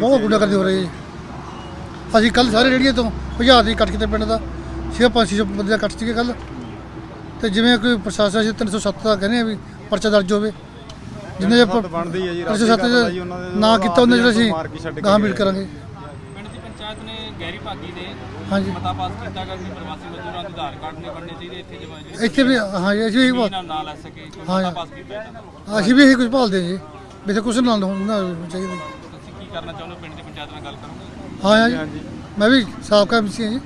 ਬਹੁਤ ਗੁੰਡਾਗਰਦੀ ਹੋ ਰਹੀ ਹੈ ਜੀ। ਅਸੀਂ ਕੱਲ ਸਾਰੇ ਰੇੜੀਆਂ ਤੋਂ ਭਜਾ ਦੀ ਕੱਟ ਕਿਤੇ ਪਿੰਡ ਦਾ। ਛੇ ਪੰਜ ਛੇ ਬੰਦੇ ਦਾ ਕੱਟ ਸੀਗੇ ਕੱਲ ਤੇ ਜਿਵੇਂ ਕੋਈ ਪ੍ਰਸ਼ਾਸਨ ਅਸੀਂ 307 ਦਾ ਕਹਿੰਦੇ ਆ ਵੀ ਪਰਚਾ ਦਰਜ ਹੋਵੇ। ਜਿੰਨੇ ਜੇ ਬਣਦੀ ਹੈ ਜੀ 307 ਨਾ ਕੀਤਾ ਉਹਨੇ ਜਿਹੜਾ ਅਸੀਂ ਗਾਂ ਮੀਟ ਕਰਾਂਗੇ। ਪਿੰਡ ਦੀ ਪੰਚਾਇਤ ਨੇ ਗਹਿਰੀ ਭਾਗੀ ਨੇ ਹਾਂਜੀ। ਮਤਾ ਪਾਸ ਕੀਤਾ ਗਾ ਕਿ ਪ੍ਰਵਾਸੀ ਮਜ਼ਦੂਰਾਂ ਦੇ ਆਧਾਰ ਕਾਰਡ ਨਹੀਂ ਬਣਨੇ ਚਾਹੀਦੇ ਇੱਥੇ ਜਮਾ ਇੱਥੇ ਵੀ ਹਾਂ ਜੀ, ਅਸੀਂ ਵੀ ਇਹੀ ਭਾਲ- ਨਾ ਨਾ ਲੈ ਸਕੇ ਕੋਈ ਹਾਂ ਮਤਾ ਜੀ। ਪਾਸ ਕੀਤਾ ਇਹਨਾਂ ਦਾ ਅਸੀਂ ਵੀ ਇਹੀ ਕੁਝ ਭਾਲਦੇ ਜੀ। ਵੀ ਇੱਥੇ ਕੁਛ ਨਾ ਹੋਣਾ ਚਾਹੀਦਾ। ਤੁਸੀਂ ਕੀ ਕਰਨਾ ਚਾਹੁੰਦੇ ਹੋ ਪਿੰਡ ਦੀ ਪੰਚਾਇਤ ਨਾਲ ਗੱਲ ਕਰੋਗੇ? ਹਾਂ ਜੀ। ਮੈਂ ਵੀ ਸਾਬਕਾ ਐਮਸੀ ਹਾਂ ਜੀ।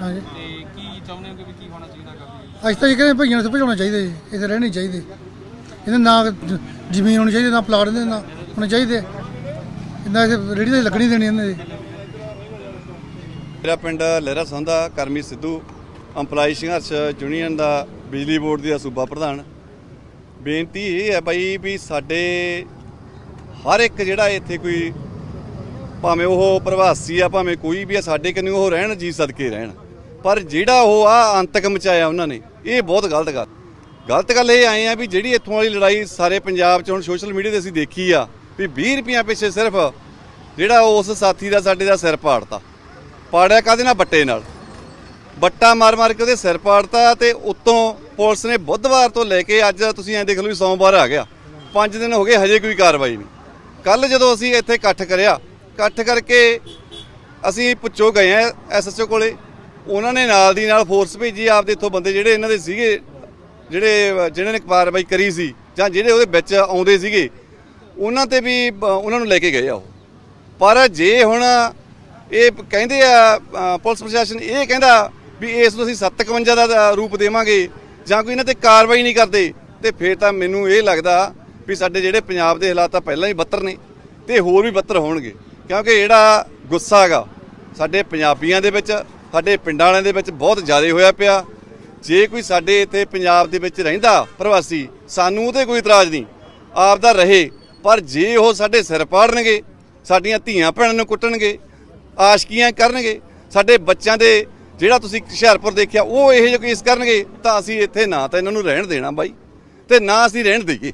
ਹਾਂ ਜੀ। ਤੇ ਕੀ ਚਾਹੁੰਦੇ ਹੋ ਕਿ ਵੀ ਕੀ ਹੋਣਾ ਚਾਹੀਦਾ ਗਾ ਵੀ ਅੱਜ ਤਾਂ ਇਹ ਕਹਿੰਦੇ ਭਈਆਂ ਨੂੰ ਭਜਾਉਣਾ ਚਾਹੀਦਾ ਜੀ। ਇੱਥੇ ਰਹਿਣੇ ਨਹੀਂ ਚਾਹੀਦੇ। ਇਹਦੇ ਨਾ ਜ- ਜ਼ਮੀਨ ਹੋਣੀ ਚਾਹੀਦੀ ਨਾ ਪਲਾਟ ਦੇ ਨਾ ਹੋਣੇ ਚਾਹੀਦੇ। ਇਹਨਾਂ ਇਹ ਰੇੜੀ ਤੇ ਲੱਗਣੀ ਦੇਣੀ ਇਹਨਾਂ ਦੀ। ਮੇਰਾ ਪਿੰਡ ਲਹਿਰਾ ਸੰਧਾ, ਕਰਮੀ ਸਿੱਧੂ, ਅੰਪਲਾਈ ਸੰਘਰਸ਼ ਯੂਨੀਅਨ ਦਾ ਬਿਜਲੀ ਬੋਰਡ ਦਾ ਸੂਬਾ ਪ੍ਰਧਾਨ। ਬੇਨਤੀ ਇਹ ਹੈ ਬਾਈ ਵੀ ਸਾਡੇ ਹਰ ਇੱਕ ਜਿਹੜਾ ਇੱਥੇ ਕੋਈ ਭਾਵੇਂ ਉਹ ਪ੍ਰਵਾਸੀ ਆ, ਭਾਵੇਂ ਕੋਈ ਵੀ ਆ, ਸਾਡੇ ਕੰਨੀ ਉਹ ਰਹਿਣ, ਜੀ ਸਦਕੇ ਰਹਿਣ। ਪਰ ਜਿਹੜਾ ਉਹ ਆ, ਅੰਤਕ ਮਚਾਇਆ ਉਹਨਾਂ ਨੇ, ਇਹ ਬਹੁਤ ਗਲਤ ਗੱਲ। ਗਲਤ ਗੱਲ ਇਹ ਆਏ ਆ ਵੀ ਜਿਹੜੀ ਇੱਥੋਂ ਵਾਲੀ ਲੜਾਈ ਸਾਰੇ ਪੰਜਾਬ 'ਚ ਹੁਣ ਸੋਸ਼ਲ ਮੀਡੀਆ ਤੇ ਅਸੀਂ ਦੇਖੀ ਆ, ਵੀ 20 ਰੁਪਈਆ ਪਿੱਛੇ ਸਿਰਫ ਜਿਹੜਾ ਉਸ ਸਾਥੀ ਦਾ, ਸਾਡੇ ਦਾ ਸਿਰ ਪਾੜਤਾ। ਪਾੜਿਆ ਕਾਦੇ ਨਾਲ? ਬੱਟੇ ਨਾਲ। ਬੱਟਾ ਮਾਰ ਮਾਰ ਕੇ ਉਹਦੇ ਸਿਰ ਪਾੜਤਾ ਤੇ ਉੱਤੋਂ ਪੁਲਿਸ ਨੇ ਬੁੱਧਵਾਰ ਤੋਂ ਲੈ ਕੇ ਅੱਜ ਤੁਸੀਂ ਐਂ ਦੇਖ ਲਓ ਵੀ ਸੋਮਵਾਰ ਆ ਗਿਆ। 5 ਦਿਨ ਹੋ ਗਏ, ਹਜੇ ਕੋਈ ਕਾਰਵਾਈ ਨਹੀਂ। ਕੱਲ ਜਦੋਂ ਅਸੀਂ ਇੱਥੇ ਇਕੱਠ ਕਰਿਆ, ਇਕੱਠ ਕਰਕੇ ਅਸੀਂ ਪੁੱਛੋ ਗਏ ਆ ਐਸਐਸਓ ਕੋਲੇ। ਉਹਨਾਂ ਨੇ ਨਾਲ ਦੀ ਨਾਲ ਫੋਰਸ ਭੇਜੀ, ਆਪਦੇ ਇੱਥੋਂ ਬੰਦੇ ਜਿਹੜੇ ਇਹਨਾਂ ਦੇ ਸੀਗੇ, ਜਿਹੜੇ, ਜਿਹਨਾਂ ਨੇ ਕਾਰਵਾਈ ਕਰੀ ਸੀ, ਜਾਂ ਜਿਹੜੇ ਉਹਦੇ ਵਿੱਚ ਆਉਂਦੇ ਸੀਗੇ, ਉਹਨਾਂ ਤੇ ਵੀ ਉਹਨਾਂ ਨੂੰ ਲੈ ਕੇ ਗਏ ਆ ਉਹ। ਪਰ ਜੇ ਹੁਣ ਇਹ ਕਹਿੰਦੇ ਆ ਪੁਲਿਸ ਪ੍ਰਸ਼ਾਸਨ ਇਹ ਕਹਿੰਦਾ ਵੀ ਇਸ ਨੂੰ ਅਸੀਂ 751 ਦਾ ਦਾ ਰੂਪ ਦੇਵਾਂਗੇ ਜਾਂ ਕੋਈ ਇਹਨਾਂ ਤੇ ਕਾਰਵਾਈ ਨਹੀਂ ਕਰਦੇ। ਤੇ ਫਿਰ ਤਾਂ ਮੈਨੂੰ ਇਹ ਲੱਗਦਾ ਵੀ ਸਾਡੇ ਜਿਹੜੇ ਪੰਜਾਬ ਦੇ ਹਾਲਾਤ ਤਾਂ ਪਹਿਲਾਂ ਹੀ ਬੱਤਰ ਨੇ ਤੇ ਹੋਰ ਵੀ ਬੱਤਰ ਹੋਣਗੇ। ਕਿਉਂਕਿ ਜਿਹੜਾ ਗੁੱਸਾ ਹੈਗਾ ਸਾਡੇ ਪੰਜਾਬੀਆਂ ਦੇ ਵਿੱਚ, ਸਾਡੇ ਪਿੰਡਾਂ ਵਾਲਿਆਂ ਦੇ ਵਿੱਚ ਬਹੁਤ ਜ਼ਿਆਦਾ ਹੋਇਆ ਪਿਆ। ਜੇ ਕੋਈ ਸਾਡੇ ਇੱਥੇ ਪੰਜਾਬ ਦੇ ਵਿੱਚ ਰਹਿੰਦਾ ਪ੍ਰਵਾਸੀ, ਸਾਨੂੰ ਉਹਦੇ ਕੋਈ ਇਤਰਾਜ਼ ਨਹੀਂ। ਆਪਦਾ ਰਹੇ, ਪਰ ਜੇ ਉਹ ਸਾਡੇ ਸਿਰ ਪਾੜਨਗੇ, ਸਾਡੀਆਂ ਧੀਆਂ ਭੈਣਾਂ ਨੂੰ ਕੁੱਟਣਗੇ ਆਸ਼ਕੀਆਂ ਕਰਨਗੇ। ਸਾਡੇ ਬੱਚਿਆਂ ਦੇ ਜਿਹੜਾ ਤੁਸੀਂ ਹੁਸ਼ਿਆਰਪੁਰ ਦੇਖਿਆ, ਉਹ ਇਹੋ ਜਿਹੇ ਕੇਸ ਕਰਨਗੇ, ਤਾਂ ਅਸੀਂ ਇੱਥੇ ਨਾ ਤਾਂ ਇਹਨਾਂ ਨੂੰ ਰਹਿਣ ਦੇਣਾ ਬਾਈ, ਤੇ ਨਾ ਅਸੀਂ ਰਹਿਣ ਦੇਈਏ।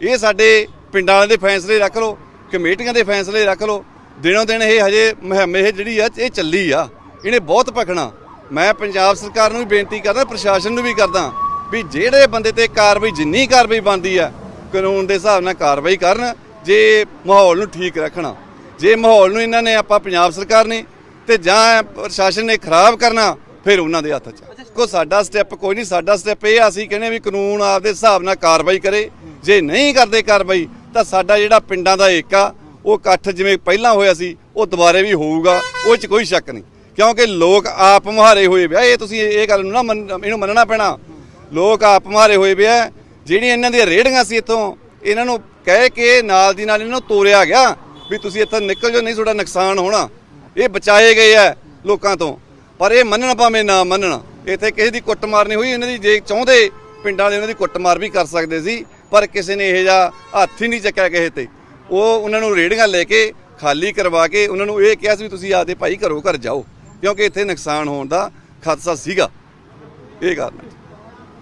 ਇਹ ਸਾਡੇ ਪਿੰਡਾਂ ਵਾਲਿਆਂ ਦੇ ਫੈਸਲੇ ਰੱਖ ਲਓ, ਕਮੇਟੀਆਂ ਦੇ ਫੈਸਲੇ ਰੱਖ ਲਓ। ਦਿਨੋਂ ਦਿਨ ਇਹ ਹਜੇ ਮੁਹਿੰਮ ਇਹ ਜਿਹੜੀ ਆ, ਇਹ ਚੱਲੀ ਆ। ਇਹਨੇ ਬਹੁਤ ਭਖਣਾ। ਮੈਂ ਪੰਜਾਬ ਸਰਕਾਰ ਨੂੰ ਵੀ ਬੇਨਤੀ ਕਰਦਾ, ਪ੍ਰਸ਼ਾਸਨ ਨੂੰ ਵੀ ਕਰਦਾ ਵੀ ਜਿਹੜੇ ਬੰਦੇ ਤੇ ਕਾਰਵਾਈ, ਜਿੰਨੀ ਕਾਰਵਾਈ ਬਣਦੀ ਆ, ਕਾਨੂੰਨ ਦੇ ਹਿਸਾਬ ਨਾਲ ਕਾਰਵਾਈ ਕਰਨ, ਜੇ ਮਾਹੌਲ ਨੂੰ ਠੀਕ ਰੱਖਣਾ। ਜੇ ਮਾਹੌਲ ਨੂੰ ਇਹਨਾਂ ਨੇ ਆਪਾਂ ਪੰਜਾਬ ਸਰਕਾਰ ਨੇ ਤੇ ਜਾਂ ਪ੍ਰਸ਼ਾਸਨ ਨੇ ਖਰਾਬ ਕਰਨਾ ਫਿਰ ਉਹਨਾਂ ਦੇ ਹੱਥ 'ਚ। ਕੋ ਸਾਡਾ ਸਟੈਪ ਕੋਈ ਨਹੀਂ ਸਾਡਾ ਸਟੈਪ ਇਹ ਆ ਅਸੀਂ ਕਹਿੰਦੇ ਵੀ ਕਾਨੂੰਨ ਆਪਦੇ ਹਿਸਾਬ ਨਾਲ ਕਾਰਵਾਈ ਕਰੇ। ਜੇ ਨਹੀਂ ਕਰਦੇ ਕਾਰਵਾਈ ਤਾਂ ਸਾਡਾ ਜਿਹੜਾ ਪਿੰਡਾਂ ਦਾ ਏਕਾ ਉਹ ਇਕੱਠ ਜਿਵੇਂ ਪਹਿਲਾਂ ਹੋਇਆ ਸੀ ਉਹ ਦੁਬਾਰੇ ਵੀ ਹੋਊਗਾ ਉਹ 'ਚ ਕੋਈ ਸ਼ੱਕ ਨਹੀਂ। ਕਿਉਂਕਿ ਲੋਕ ਆਪ ਮੁਹਾਰੇ ਹੋਏ ਵਿਆ ਇਹ ਤੁਸੀਂ ਇਹ ਗੱਲ ਨੂੰ ਨਾ ਇਹਨੂੰ ਮੰਨਣਾ ਪੈਣਾ। ਲੋਕ ਆਪ ਮੁਹਾਰੇ ਹੋਏ ਵਿਆ ਜਿਹੜੀਆਂ ਇਹਨਾਂ ਦੀਆਂ ਰੇੜੀਆਂ ਸੀ ਇੱਥੋਂ ਇਹਨਾਂ ਨੂੰ ਕਹਿ ਕੇ ਨਾਲ ਦੀ ਨਾਲ ਇਹਨਾਂ ਨੂੰ ਤੋਰਿਆ ਗਿਆ। ਵੀ ਤੁਸੀਂ ਇੱਥੋਂ ਨਿਕਲ ਜਾਓ, ਨਹੀਂ ਤੁਹਾਡਾ ਨੁਕਸਾਨ ਹੋਣਾ। ਇਹ ਬਚਾਏ ਗਏ ਆ ਲੋਕਾਂ ਤੋਂ। ਪਰ ਇਹ ਮੰਨਣਾ ਭਾਵੇਂ ਨਾ ਮੰਨਣ, ਇੱਥੇ ਕਿਸੇ ਦੀ ਕੁੱਟਮਾਰ ਨਹੀਂ ਹੋਈ, ਇਹਨਾਂ ਦੀ ਜੇ ਚਾਹੁੰਦੇ ਪਿੰਡਾਂ ਦੇ ਉਹਨਾਂ ਦੀ ਕੁੱਟਮਾਰ ਵੀ ਕਰ ਸਕਦੇ ਸੀ, ਪਰ ਕਿਸੇ ਨੇ ਇਹ ਜਿਹਾ ਹੱਥ ਹੀ ਨਹੀਂ ਚੱਕਿਆ ਕਿਸੇ ਤੇ। ਉਹ ਉਹਨਾਂ ਨੂੰ ਰੇੜੀਆਂ ਲੈ ਕੇ, ਖਾਲੀ ਕਰਵਾ ਕੇ, ਉਹਨਾਂ ਨੂੰ ਇਹ ਕਿਹਾ ਸੀ ਵੀ ਤੁਸੀਂ ਆਪਦੇ ਭਾਈ ਘਰੋਂ ਘਰ ਜਾਓ, ਕਿਉਂਕਿ ਇੱਥੇ ਨੁਕਸਾਨ ਹੋਣ ਦਾ ਖਦਸ਼ਾ ਸੀਗਾ। ਇਹ ਕਾਰਨ